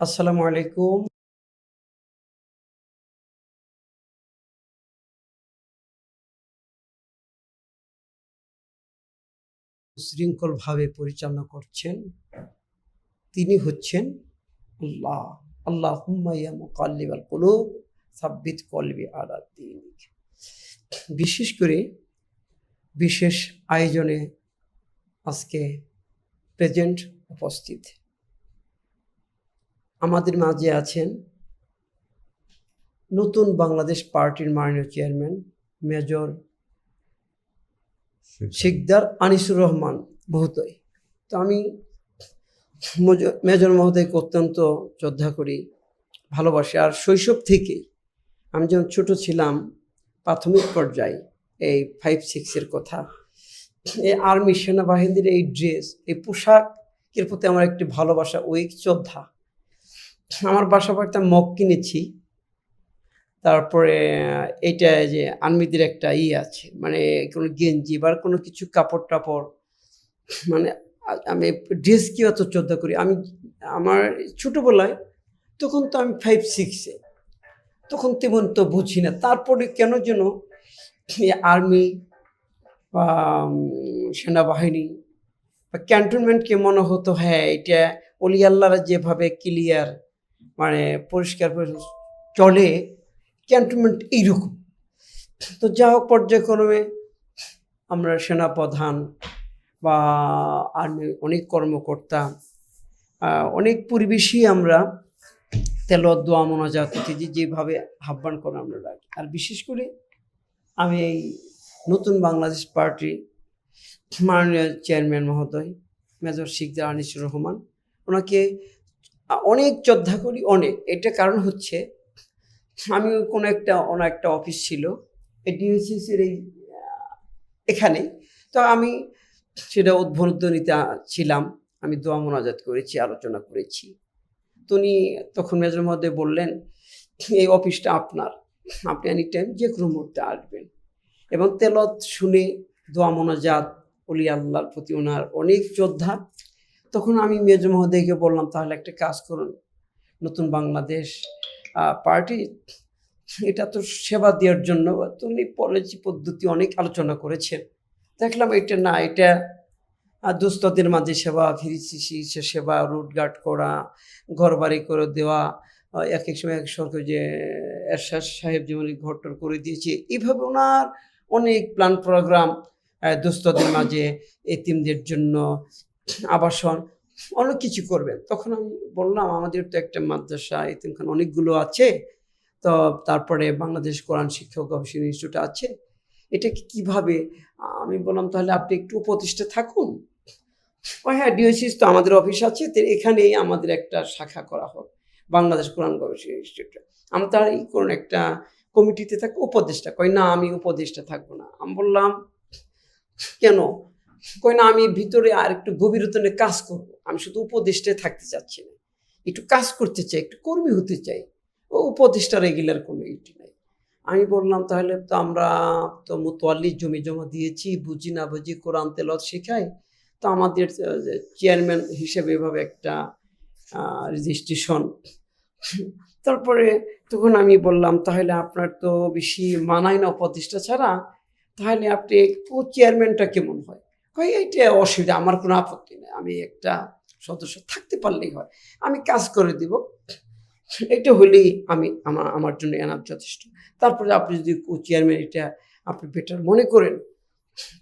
আসসালামু আলাইকুম। শৃঙ্খলভাবে পরিচালনা করছেন তিনি হচ্ছেন আল্লাহ। আল্লাহ হুম্মাইয়া মুকাল্লিবাল কুলুব, সাব্বিত কলবি আলা দিনিক বিশেষ করে বিশেষ আয়োজনে আজকে প্রেজেন্ট উপস্থিত। আমাদের মাঝে আছেন নতুন বাংলাদেশ পার্টির মাননীয় চেয়ারম্যান মেজর শিকদার আনিসুর রহমান মহোদয়। তো আমি মেজর মহোদয়কে অত্যন্ত শ্রদ্ধা করি ভালোবাসি। আর শৈশব থেকেই আমি যখন ছোট ছিলাম প্রাথমিক পর্যায়ে এই ফাইভ সিক্সের কথা এই আর্মি সেনাবাহিনীর এই ড্রেস এই পোশাকের প্রতি আমার একটি ভালোবাসা ওই শ্রদ্ধা আমার বাসা বাড়িতে মগ কিনেছি। তারপরে এইটা যে আর্মিদের একটা ই আছে মানে কোনো গেঞ্জি বা কোনো কিছু কাপড় টাপড় মানে আমি ড্রেস কি অত শ্রদ্ধা করি। আমি, আমার ছোটোবেলায় তখন তো আমি ফাইভ সিক্সে তখন তেমন তো বুঝি না। তারপরে কেন যেন আর্মি বা সেনাবাহিনী বা ক্যান্টনমেন্টকে মনে হতো হ্যাঁ এটা অলি আল্লাহরা যেভাবে ক্লিয়ার মানে পরিষ্কার চলে ক্যান্টনমেন্ট এইরকম। তো যা হোক পর্যায়ক্রমে আমরা সেনাপ্রধান বা আর্মি অনেক কর্মকর্তা অনেক পরিবেশই আমরা তেলত, দোয়া, মোনাজাত যে যেভাবে আহ্বান করে আমরা রাখি। আর বিশেষ করে আমি এই নতুন বাংলাদেশ পার্টি মাননীয় চেয়ারম্যান মহোদয়, মেজর শিকদার আনিসুর রহমান, ওনাকে অনেক শ্রদ্ধা করি, অনেক। এটা কারণ হচ্ছে আমি কোনো একটা ওনার একটা অফিস ছিল। এই ডিওসিসির এই এখানে। তো আমি সেটা উদ্বোধনীতে ছিলাম। আমি দোয়া মোনাজাত করেছি, আলোচনা করেছি। তো উনি তখন মেজর মধ্যে বললেন, এই অফিসটা আপনার। আপনি এনি টাইম যে কোনো মুহূর্তে আসবেন। এবং তেলত শুনে দোয়া মোনাজাত, অলি আল্লাহর প্রতি ওনার অনেক শ্রদ্ধা তখন আমি মেজর মহোদয়কে বললাম, তাহলে একটা কাজ করুন। নতুন বাংলাদেশ পার্টি, এটা তো সেবা দেওয়ার জন্য। উনি পলিসি পদ্ধতি অনেক আলোচনা করেছেন। দেখলাম এটা না, এটা দুস্থদের মাঝে সেবা ফ্রি চিকিৎসা সেবা রুট গার্ড করা ঘর বাড়ি করে দেওয়া এক এক সময় এক সরকার যে, এরশাদ সাহেব যেমন ঘর টর করে দিয়েছে। এইভাবে ওনার অনেক প্ল্যান, প্রোগ্রাম দুস্থদের মাঝে এতিমদের জন্য আবাসন, অনেক কিছু করবেন। তখন আমি বললাম, আমাদের তো একটা মাদ্রাসা এতিমখান অনেকগুলো আছে। তো তারপরে বাংলাদেশ কোরআন শিক্ষক গবেষণা ইনস্টিটিউট আছে। এটাকে কীভাবে? আমি বললাম, তাহলে আপনি একটু উপদেষ্টা থাকুন। ও হ্যাঁ ডিওসিস তো আমাদের অফিস আছে, তো এখানেই আমাদের একটা শাখা করা হোক, বাংলাদেশ কোরআন গবেষণা ইনস্টিটিউট। আমরা তার এই কোন একটা কমিটিতে থাকব উপদেষ্টা। কই না, আমি উপদেষ্টা থাকব না। আমি বললাম, কেন? কই না, আমি ভিতরে আর একটু গভীরতা নিয়ে কাজ করব। আমি শুধু উপদেষ্টায় থাকতে চাচ্ছি না। একটু কাজ করতে চাই, একটু কর্মী হতে চাই। ও উপদেষ্টা রেগুলার কোনো ইটি নাই। আমি বললাম, তাহলে তো আমরা তো মোতোয়াল্লি জমি জমা দিয়েছি, বুঝি না বুঝি কোরআন তেলত শেখাই। তো আমাদের চেয়ারম্যান হিসেবে এভাবে একটা রেজিস্ট্রেশন তারপরে তখন আমি বললাম, তাহলে আপনার তো বেশি মানায় না উপদেষ্টা ছাড়া। তাহলে আপনি ও চেয়ারম্যানটা কেমন হয়? কই এইটা অসুবিধা, আমার কোনো আপত্তি নেই। আমি একটা সদস্য থাকতে পারলেই হয়। আমি কাজ করে দিব। এটা হলেই আমি আমার আমার জন্য এনার যথেষ্ট। তারপরে আপনি যদি চেয়ারম্যান, এটা আপনি বেটার মনে করেন,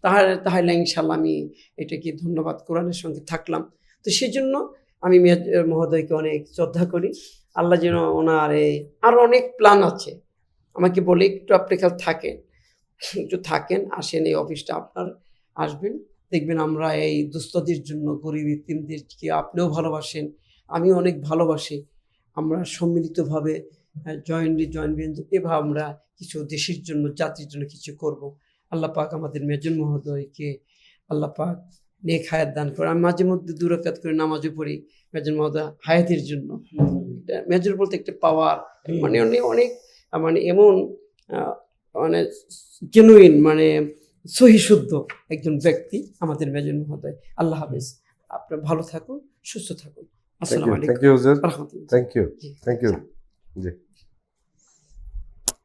তাহলে তাহলে ইনশাল্লাহ আমি এটাকে ধন্যবাদ কোরআনের সঙ্গে থাকলাম। তো সেই জন্য আমি মহোদয়কে অনেক শ্রদ্ধা করি। আল্লাহ যেন ওনার এই আরও অনেক প্ল্যান আছে। আমাকে বলে একটু আপনি কাল থাকেন, একটু থাকেন, আসেন এই অফিসটা আপনার, আসবেন। দেখবেন আমরা এই দুস্থদের জন্য, গরিব ইতিমদেরকে আপনিও ভালোবাসেন আমি অনেক ভালোবাসি। আমরা সম্মিলিতভাবে জয়েন্টলি জয়েন্ট এভাবে আমরা কিছু দেশের জন্য, জাতির জন্য কিছু করব। আল্লাহ পাক আমাদের মেজন মহোদয়কে আল্লাহ পাক নেক হায়াত দান করে আমি মাঝে মধ্যে দূরকাত করে নামাজও পড়ি মেজন মহোদয় হায়াতের জন্য। মেজর বলতে একটা পাওয়ার মানে উনি অনেক মানে এমন মানে জেনুইন মানে সহিশুদ্ধ একজন ব্যক্তি আমাদের মেজন মহোদয়। আল্লাহ হাফেজ। আপনার ভালো থাকুন সুস্থ থাকুন। আসসালামু থ্যাংক আলাইকুম। ইউ হুজুর thank you. Thank you G.